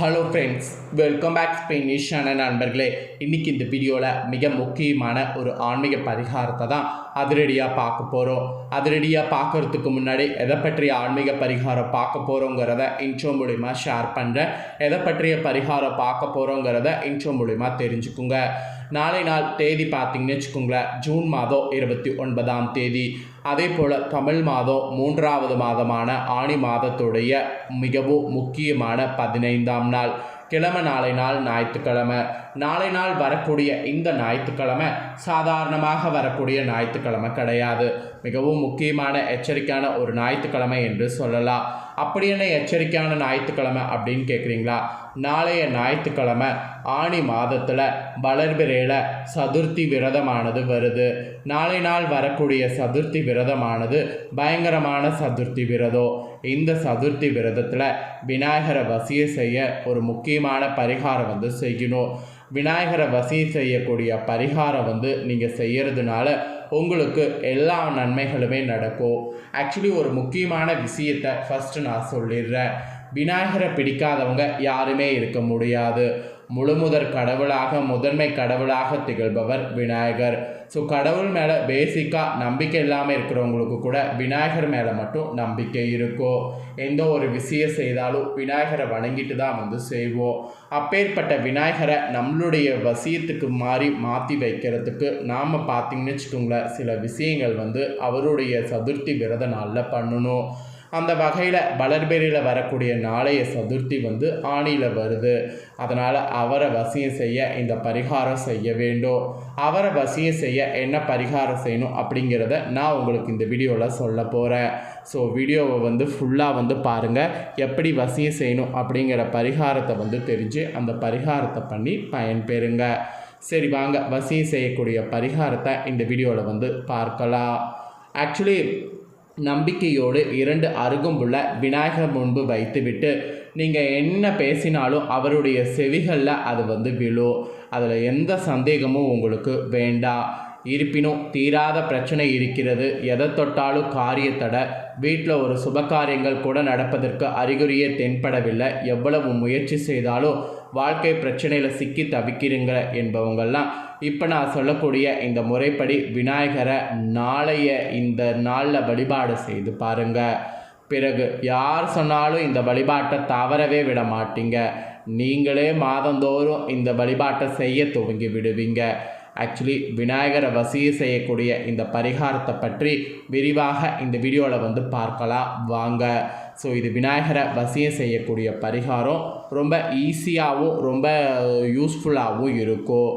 Hello friends welcome back ஸ்பெயினிஷான நண்பர்களே. இன்றைக்கி இந்த வீடியோவில் மிக முக்கியமான ஒரு ஆன்மீக பரிகாரத்தை தான் அதிரடியாக பார்க்க போகிறோம் அதிரடியாக பார்க்கறதுக்கு முன்னாடி எதை பற்றிய ஆன்மீக பரிகாரம் பார்க்க போகிறோங்கிறத இன்ட்ரோ மூலிமா ஷேர் பண்ணுறேன் எதை பற்றிய பரிகாரம் பார்க்க போகிறோங்கிறத இன்ட்ரோ மூலிமா தெரிஞ்சுக்குங்க. நாளை நாள் தேதி பார்த்தீங்கன்னு வச்சுக்கோங்களேன் ஜூன் மாதம் இருபத்தி ஒன்பதாம் தேதி. அதே போல் தமிழ் மாதம் மூன்றாவது மாதமான ஆணி மாதத்துடைய மிகவும் முக்கியமான பதினைந்தாம் நாள் கிழமை நாளை நாள் ஞாயிற்றுக்கிழமை. நாளை நாள் வரக்கூடிய இந்த ஞாயிற்றுக்கிழமை சாதாரணமாக வரக்கூடிய ஞாயிற்றுக்கிழமை கிடையாது. மிகவும் முக்கியமான எச்சரிக்கையான ஒரு ஞாயிற்றுக்கிழமை என்று சொல்லலாம். அப்படி என்ன எச்சரிக்கையான ஞாயிற்றுக்கிழமை அப்படின்னு கேட்குறீங்களா? நாளைய ஞாயிற்றுக்கிழமை ஆணி மாதத்தில் வளர்பிறையில் சதுர்த்தி விரதமானது வருது. நாளை நாள் வரக்கூடிய சதுர்த்தி விரதமானது பயங்கரமான சதுர்த்தி விரதம் இந்த சதுர்த்தி விரதத்தில் விநாயகரை வசிய செய்ய ஒரு முக்கியமான பரிகாரம் வந்து செய்யணும். விநாயகரை வசிய செய்யக்கூடிய பரிகாரம் வந்து நீங்கள் செய்கிறதுனால உங்களுக்கு எல்லா நன்மைகளுமே நடக்கும். ஆக்சுவலி ஒரு முக்கியமான விஷயத்தை ஃபஸ்ட்டு நான் சொல்லிடுறேன். விநாயகரை பிடிக்காதவங்க யாருமே இருக்க முடியாது. முழுமுதற் கடவுளாக முதன்மை கடவுளாக திகழ்பவர் விநாயகர். ஸோ கடவுள் மேலே பேசிக்காக நம்பிக்கை இல்லாமல் இருக்கிறவங்களுக்கு கூட விநாயகர் மேலே மட்டும் நம்பிக்கை இருக்கும் எந்த ஒரு விஷயம் செய்தாலும் விநாயகரை வணங்கிட்டு தான் வந்து செய்வோம். அப்பேற்பட்ட விநாயகரை நம்மளுடைய வசியத்துக்கு மாறி மாற்றி வைக்கிறதுக்கு நாம் பார்த்தீங்கன்னு வச்சுக்கோங்களேன் சில விஷயங்கள் வந்து அவருடைய சதுர்த்தி விரத நாளில் பண்ணணும். அந்த வகையில் வளர்பெரியில் வரக்கூடிய நாளைய சதுர்த்தி வந்து ஆணியில் வருது. அதனால் அவரை வசியம் செய்ய இந்த பரிகாரம் செய்ய வேண்டும். அவரை வசியம் செய்ய என்ன பரிகாரம் செய்யணும் அப்படிங்கிறத நான் உங்களுக்கு இந்த வீடியோவில் சொல்ல போகிறேன் ஸோ வீடியோவை வந்து ஃபுல்லாக வந்து பாருங்கள் எப்படி வசியம் செய்யணும் அப்படிங்கிற பரிகாரத்தை வந்து தெரிஞ்சு அந்த பரிகாரத்தை பண்ணி பயன்பெறுங்க. சரி வாங்க. வசியம் செய்யக்கூடிய பரிகாரத்தை இந்த வீடியோவில் வந்து பார்க்கலாம். ஆக்சுவலி நம்பிக்கையோடு இரண்டு அருகும்புள்ள விநாயகர் முன்பு வைத்துவிட்டு நீங்கள் என்ன பேசினாலும் அவருடைய செவிகளில் அது வந்து விழும். அதில் எந்த சந்தேகமும் உங்களுக்கு வேண்டாம். இருப்பினும் தீராத பிரச்சனை இருக்கிறது. எதை தொட்டாலும் காரியத்தடை வீட்டில் ஒரு சுபகாரியங்கள் கூட நடப்பதற்கு அறிகுறியே தென்படவில்லை. எவ்வளவு முயற்சி செய்தாலும் வாழ்க்கை பிரச்சனையில் சிக்கி தவிக்கிறீங்க என்பவங்கள்லாம் இப்போ நான் சொல்லக்கூடிய இந்த முறைப்படி விநாயகரை நாளைய இந்த நாளில் வழிபாடு செய்து பாருங்க. பிறகு யார் சொன்னாலும் இந்த வழிபாட்டை தவறவே விட மாட்டீங்க. நீங்களே மாதந்தோறும் இந்த வழிபாட்டை செய்ய துவங்கி விடுவீங்க. ஆக்சுவலி விநாயகரை வசிய செய்யக்கூடிய இந்த பரிகாரத்தை பற்றி விரிவாக இந்த வீடியோவில் வந்து பார்க்கலாம். வாங்க. ஸோ இது விநாயகரை வசியம் செய்யக்கூடிய பரிகாரம். ரொம்ப ஈஸியாகவும் ரொம்ப யூஸ்ஃபுல்லாகவும் இருக்கும்.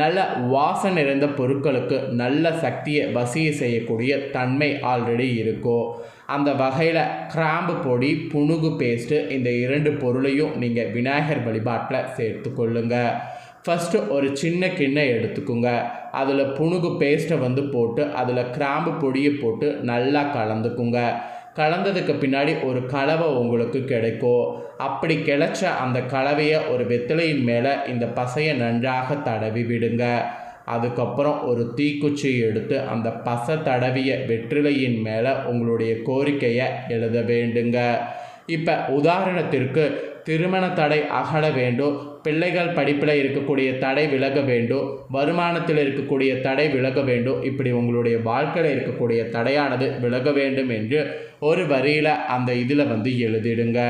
நல்ல வாசம் நிறைந்த பொருட்களுக்கு நல்ல சக்தியை வசிய செய்யக்கூடிய தன்மை ஆல்ரெடி இருக்கும். அந்த வகையில் கிராம்பு பொடி புணுகு பேஸ்ட்டு இந்த இரண்டு பொருளையும் நீங்கள் விநாயகர் வழிபாட்டில் சேர்த்து கொள்ளுங்கள் ஃபஸ்ட்டு ஒரு சின்ன கிண்ணம் எடுத்துக்கோங்க. அதில் புணுகு பேஸ்ட்டை வந்து போட்டு அதில் கிராம்பு பொடியை போட்டு நல்லா கலந்துக்குங்க. கலந்ததுக்கு பின்னாடி ஒரு கலவை உங்களுக்கு கிடைக்கும். அப்படி கிடைச்ச அந்த கலவையை ஒரு வெத்தலையின் மேலே இந்த பசையை நன்றாக தடவி விடுங்க. அதுக்கப்புறம் ஒரு தீக்குச்சி எடுத்து அந்த பசை தடவிய வெற்றிலையின் மேலே உங்களுடைய கோரிக்கையை எழுத வேண்டுங்க. இப்போ உதாரணத்திற்கு திருமண தடை அகல வேண்டும். பிள்ளைகள் படிப்பில் இருக்கக்கூடிய தடை விலக வேண்டும் வருமானத்தில் இருக்கக்கூடிய தடை விலக வேண்டும் இப்படி உங்களுடைய வாழ்க்கையில் இருக்கக்கூடிய தடையானது விலக வேண்டும் என்று ஒரு வரியில் அந்த இதில் வந்து எழுதிடுங்க.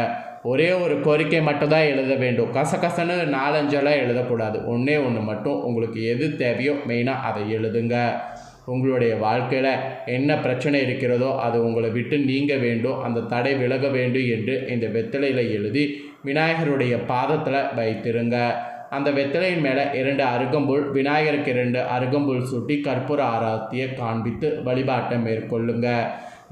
ஒரே ஒரு கோரிக்கை மட்டும்தான் எழுத வேண்டும். கசகசன்னு நாலஞ்செல்லாம் எழுதக்கூடாது. ஒன்றே ஒன்று மட்டும் உங்களுக்கு எது தேவையோ மெயினாக அதை எழுதுங்க. உங்களுடைய வாழ்க்கையில் என்ன பிரச்சனை இருக்கிறதோ அது உங்களை விட்டு நீங்க வேண்டும். அந்த தடை விலக வேண்டும் என்று இந்த வெத்தலையில் எழுதி விநாயகருடைய பாதத்தில் வைத்திருங்க. அந்த வெத்தலையின் மேலே இரண்டு அருகம்புல் விநாயகருக்கு இரண்டு அருகம்புல் சுட்டி கற்பூர ஆராத்தியை காண்பித்து வழிபாட்டை மேற்கொள்ளுங்க.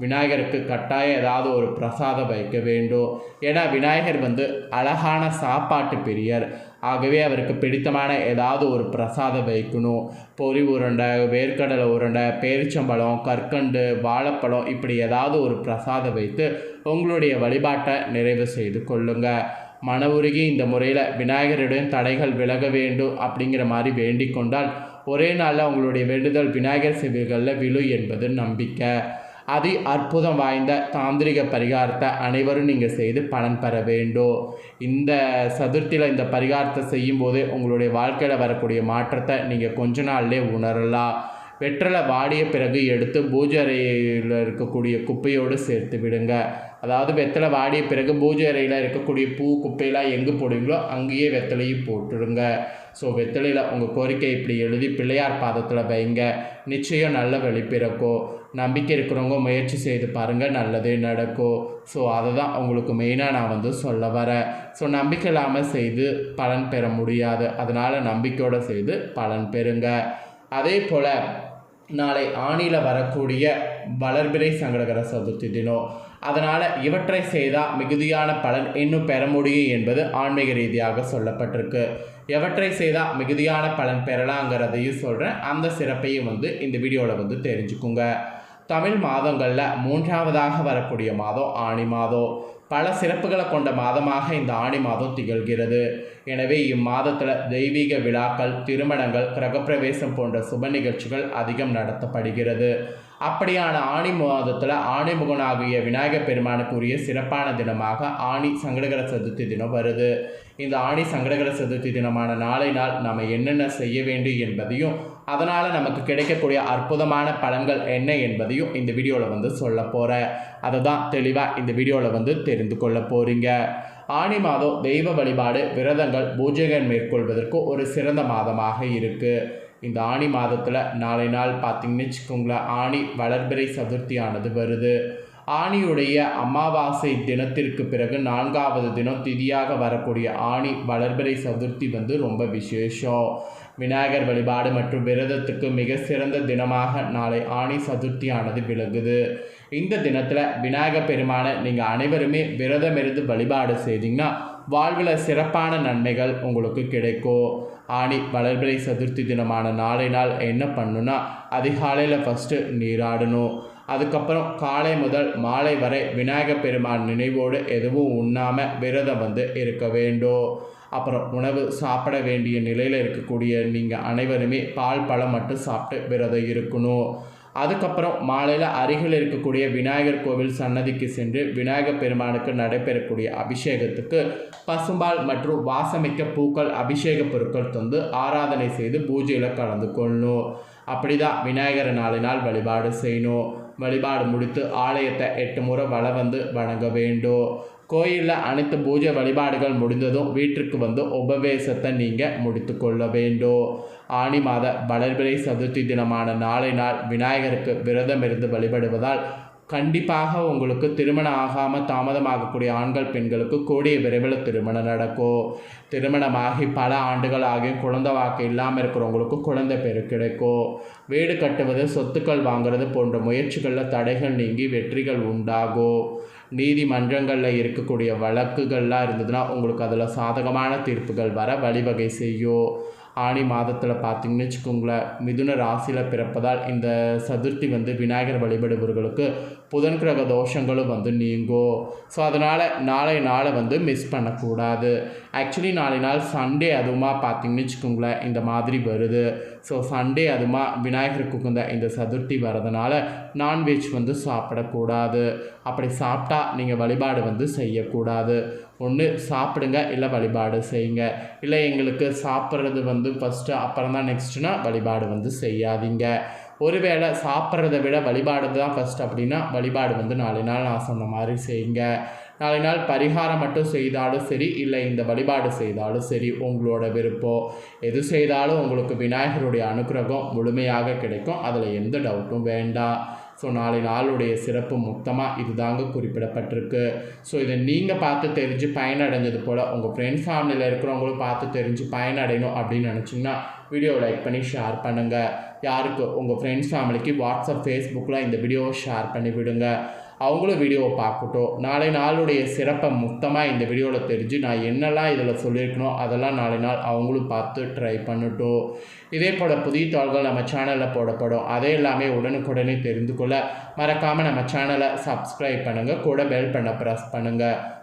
விநாயகருக்கு கட்டாயம் ஏதாவது ஒரு பிரசாதம் வைக்க வேண்டும். ஏன்னா விநாயகர் வந்து அழகான சாப்பாட்டு பிரியர். ஆகவே அவருக்கு பிடித்தமான ஏதாவது ஒரு பிரசாதம் வைக்கணும். பொறி உருண்டை வேர்க்கடலை உருண்டை பேரிச்சம்பழம் கற்கண்டு வாழைப்பழம் இப்படி ஏதாவது ஒரு பிரசாதம் வைத்து உங்களுடைய வழிபாட்டை நிறைவு செய்து கொள்ளுங்கள் மன உருகி இந்த முறையில் விநாயகரிடம் தடைகள் விலக வேண்டும் அப்படிங்கிற மாதிரி வேண்டிக் கொண்டால் ஒரே நாளில் உங்களுடைய வேண்டுதல் விநாயகர் செவிகளில் விழு என்பது நம்பிக்கை. அதி அற்புதம் வாய்ந்த தாந்திரிக பரிகாரத்தை அனைவரும் நீங்கள் செய்து பலன் பெற வேண்டும். இந்த சதுர்த்தியில் இந்த பரிகாரத்தை செய்யும்போது உங்களுடைய வாழ்க்கையில் வரக்கூடிய மாற்றத்தை நீங்கள் கொஞ்ச நாள்லேயே உணரலாம். வெற்றலை வாடிய பிறகு எடுத்து பூஜை அறையில் இருக்கக்கூடிய குப்பையோடு சேர்த்து விடுங்க. அதாவது வெத்தலை வாடிய பிறகு பூஜை அறையில் இருக்கக்கூடிய பூ குப்பையெல்லாம் எங்கே போடுவீங்களோ அங்கேயே வெத்தலையும் போட்டுடுங்க. ஸோ வெத்தலையில் உங்கள் கோரிக்கை இப்படி எழுதி பிள்ளையார் பாதத்தில் வைங்க. நிச்சயம் நல்ல வழி பிறக்கும். நம்பிக்கை இருக்கிறவங்க முயற்சி செய்து பாருங்கள் நல்லதே நடக்கும். ஸோ அதை தான் உங்களுக்கு மெயினாக நான் வந்து சொல்ல வரேன். ஸோ நம்பிக்கை இல்லாமல் செய்து பலன் பெற முடியாது. அதனால் நம்பிக்கையோடு செய்து பலன் பெறுங்க. அதே போல் நாளை ஆணியில் வரக்கூடிய வளர்பிறை சங்கடகர சதுர்த்தி தினம். அதனால் இவற்றை செய்தால் மிகுதியான பலன் இன்னும் பெற முடியும் என்பது ஆன்மீக ரீதியாக சொல்லப்பட்டிருக்கு. எவற்றை செய்தால் மிகுதியான பலன் பெறலாங்கிறதையும் சொல்கிறேன் அந்த சிறப்பையும் வந்து இந்த வீடியோவில் வந்து தெரிஞ்சுக்குங்க. தமிழ் மாதங்களில் மூன்றாவதாக வரக்கூடிய மாதம் ஆணி மாதம். பல சிறப்புகளை கொண்ட மாதமாக இந்த ஆணி மாதம் திகழ்கிறது. எனவே இம்மாதத்தில் தெய்வீக விழாக்கள் திருமணங்கள் கிரகப்பிரவேசம் போன்ற சுப நிகழ்ச்சிகள் அதிகம் நடத்தப்படுகிறது. அப்படியான ஆணி மாதத்தில் ஆணிமுகனாகிய விநாயகர் பெருமானுக்குரிய சிறப்பான தினமாக ஆணி சங்கடகர சதுர்த்தி தினம் வருது. இந்த ஆணி சங்கடகர சதுர்த்தி தினமான நாளை நாள் நம்ம என்னென்ன செய்ய வேண்டும் என்பதையும் அதனால் நமக்கு கிடைக்கக்கூடிய அற்புதமான பலன்கள் என்ன என்பதையும் இந்த வீடியோவில் வந்து சொல்ல போகிறேன் அதை தான் தெளிவாக இந்த வீடியோவில் வந்து தெரிந்து கொள்ள போகிறீங்க ஆணி மாதம் தெய்வ வழிபாடு விரதங்கள் பூஜைகள் மேற்கொள்வதற்கு ஒரு சிறந்த மாதமாக இருக்குது இந்த ஆணி மாதத்தில் நாளை நாள் பார்த்திங்கன்னு வச்சுக்கோங்களேன் ஆணி வளர்பிறை சதுர்த்தியானது வருது. ஆணியுடைய அமாவாசை தினத்திற்கு பிறகு நான்காவது தினம் திதியாக வரக்கூடிய ஆணி வளர்பிறை சதுர்த்தி வந்து ரொம்ப விசேஷம். விநாயகர் வழிபாடு மற்றும் விரதத்துக்கு மிக சிறந்த தினமாக நாளை ஆணி சதுர்த்தியானது விலகுது இந்த தினத்தில் விநாயகர் பெருமானை நீங்கள் அனைவருமே விரதமிருந்து வழிபாடு செய்தீங்கன்னா வாழ்வில் சிறப்பான நன்மைகள் உங்களுக்கு கிடைக்கும் ஆணி வளர்பிறை சதுர்த்தி தினமான நாளை நாள் என்ன பண்ணுன்னா அதிகாலையில் ஃபஸ்ட்டு நீராடணும். அதுக்கப்புறம் காலை முதல் மாலை வரை விநாயகர் பெருமான் நினைவோடு எதுவும் உண்ணாமல் விரதம் வந்து இருக்க வேண்டும் அப்புறம் உணவு சாப்பிட வேண்டிய நிலையில் இருக்கக்கூடிய நீங்கள் அனைவருமே பால் பழம் மட்டும் சாப்பிட்டு விரதம் இருக்கணும். அதுக்கப்புறம் மாலையில் அருகில் இருக்கக்கூடிய விநாயகர் கோவில் சன்னதிக்கு சென்று விநாயகர் பெருமானுக்கு நடைபெறக்கூடிய அபிஷேகத்துக்கு பசும்பால் மற்றும் வாசமிக்க பூக்கள் அபிஷேக பொருட்கள் தந்து ஆராதனை செய்து பூஜையில் கலந்து கொள்ளணும் அப்படிதான் விநாயகர் நாளினால் வழிபாடு செய்யணும். வழிபாடு முடித்து ஆலயத்தை எட்டு முறை வள வந்து வணங்க வேண்டும். கோயிலில் அனைத்து பூஜை வழிபாடுகள் முடிந்ததும் வீட்டிற்கு வந்து உபவேசத்தை நீங்கள் முடித்து கொள்ள வேண்டும். ஆணி மாத வளர்பிறை சதுர்த்தி தினமான நாளை நாள் விநாயகருக்கு விரதம் இருந்து வழிபடுவதால் கண்டிப்பாக உங்களுக்கு திருமணம் ஆகாமல் தாமதமாகக்கூடிய ஆண்கள் பெண்களுக்கு கூடிய விரைவில் திருமணம் நடக்கும். திருமணமாகி பல ஆண்டுகள் ஆகியும் குழந்தை வாக்கு இல்லாமல் இருக்கிறவங்களுக்கு குழந்தை பேர் கிடைக்கும். வீடு கட்டுவது சொத்துக்கள் வாங்குறது போன்ற முயற்சிகளில் தடைகள் நீங்கி வெற்றிகள் உண்டாகும். நீதிமன்றங்களில் இருக்கக்கூடிய வழக்குகள்லாம் இருந்ததுன்னா உங்களுக்கு அதில் சாதகமான தீர்ப்புகள் வர வழிவகை செய்யும். ஆணி மாதத்தில் பார்த்திங்கன்னு வச்சுக்கோங்களேன் மிதுன ராசியில் பிறப்பதால் இந்த சதுர்த்தி வந்து விநாயகர் வழிபடுபவர்களுக்கு புதன் கிரக தோஷங்களும் வந்து நீங்கும் ஸோ அதனால் நாளை நாளை வந்து மிஸ் பண்ணக்கூடாது. ஆக்சுவலி நாளை நாள் சண்டே அதுவுமா பார்த்திங்கன்னு வச்சுக்கோங்களேன் இந்த மாதிரி வருது. ஸோ சண்டே அதுமா விநாயகருக்கு உகந்த இந்த சதுர்த்தி வரதுனால நான்வெஜ் வந்து சாப்பிடக்கூடாது. அப்படி சாப்பிட்டா நீங்கள் வழிபாடு வந்து செய்யக்கூடாது. ஒன்று சாப்பிடுங்க இல்லை வழிபாடு செய்யுங்க. இல்லை எங்களுக்கு சாப்பிட்றது வந்து ஃபஸ்ட்டு அப்புறம் தான் நெக்ஸ்ட்டுனா வழிபாடு வந்து செய்யாதீங்க. ஒருவேளை சாப்பிட்றத விட வழிபாடு தான் ஃபஸ்ட் அப்படின்னா வழிபாடு வந்து நாலு நாள் நான் சொன்ன மாதிரி செய்யுங்க. நாலு நாள் பரிகாரம் மட்டும் செய்தாலும் சரி இல்லை இந்த வழிபாடு செய்தாலும் சரி உங்களோட விருப்பம். எது செய்தாலும் உங்களுக்கு விநாயகருடைய அனுகிரகம் முழுமையாக கிடைக்கும். அதில் எந்த டவுட்டும் வேண்டாம். ஸோ நாளை நாளுடைய சிறப்பு மொத்தமாக இதுதாங்க குறிப்பிடப்பட்டிருக்கு. ஸோ இதை நீங்கள் பார்த்து தெரிஞ்சு பயனடைஞ்சது போல் உங்கள் ஃப்ரெண்ட்ஸ் ஃபேமிலியில் இருக்கிறவங்களும் பார்த்து தெரிஞ்சு பயனடையணும் அப்படின்னு நினச்சிங்கன்னா வீடியோ லைக் பண்ணி ஷேர் பண்ணுங்கள் யாருக்கு? உங்கள் ஃப்ரெண்ட்ஸ் ஃபேமிலிக்கு வாட்ஸ்அப் ஃபேஸ்புக்கில் இந்த வீடியோவை ஷேர் பண்ணி விடுங்க. அவங்களும் வீடியோவை பார்க்கட்டும். நாளை நாளுடைய சிறப்பை மொத்தமாக இந்த வீடியோவில் தெரிஞ்சு நான் என்னெல்லாம் இதில் சொல்லியிருக்கணும் அதெல்லாம் நாளை நாள் அவங்களும் பார்த்து ட்ரை பண்ணட்டும். இதே போல் புதிய தாள்கள் நம்ம சேனலில் போடப்படும். அதே எல்லாமே உடனுக்குடனே தெரிந்து கொள்ள மறக்காமல் நம்ம சேனலை சப்ஸ்கிரைப் பண்ணுங்கள் கூட பெல் பண்ண ப்ரெஸ் பண்ணுங்கள்